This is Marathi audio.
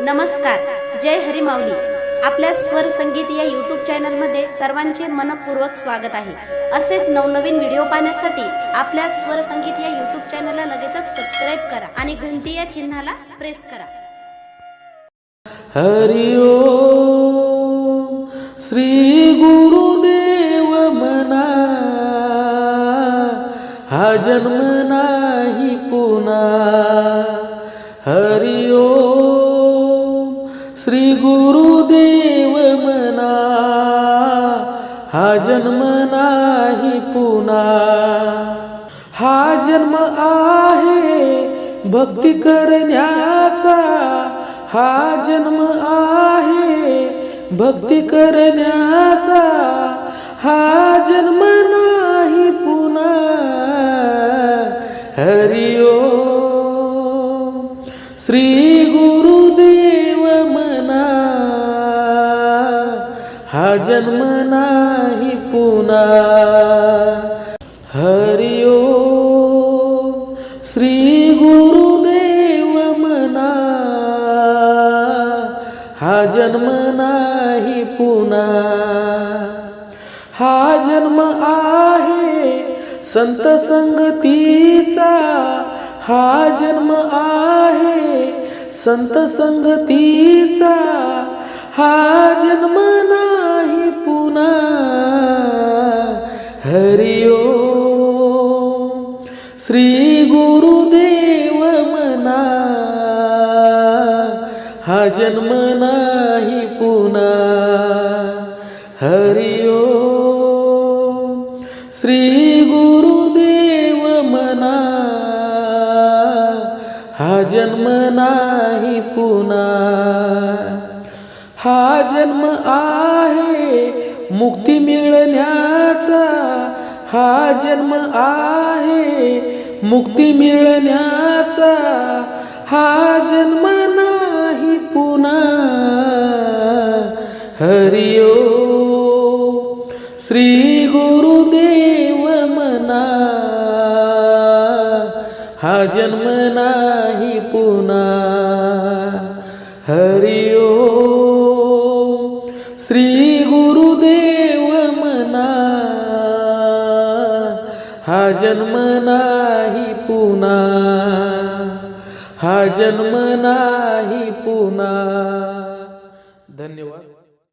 नमस्कार जय हरी माऊली. आपल्या स्वर संगीत या यूट्यूब चॅनलमध्ये सर्वांचे मनपूर्वक स्वागत आहे. असेच नवनवीन व्हिडिओ पाहण्यासाठी आपल्या स्वर संगीत या यूट्यूब चॅनलला लगेचच सबस्क्राईब करा आणि घंटी या चिन्हाला प्रेस करा. हरि श्री गुरुदेव मना. हा जन्म नाही पुन्हा हरि श्री गुरुदेव मना हा जन्म नाही पुन्हा हा जन्म आहे भक्ती करण्याचा हा जन्म आहे भक्ती करण्याचा हा जन्म नाही पुन्हा हरि ओम श्री गुरु हा जन्म नाही पुन्हा हरि श्री गुरुदेव मना. हा जन्म नाही पुन्हा हा जन्म आहे संत संगतीचा. हा जन्म आहे संत संगतीचा. हा जन्म नाही पुन्हा. हरि श्री गुरुदेव मना. हा जन्म नाही पुन्हा. हरि श्री गुरुदेव मना. हा जन्म नाही पुन्हा. हा जन्म आहे मुक्ती मिळण्याचा. हा जन्म आहे मुक्ती मिळण्याचा. हा जन्म नाही पुन्हा हरि ओम श्री गुरुदेव मना. हा जन्म नाही पुन्हा हरि हा जन्म नाही पुन्हा हा जन्म नाही पुन्हा धन्यवाद.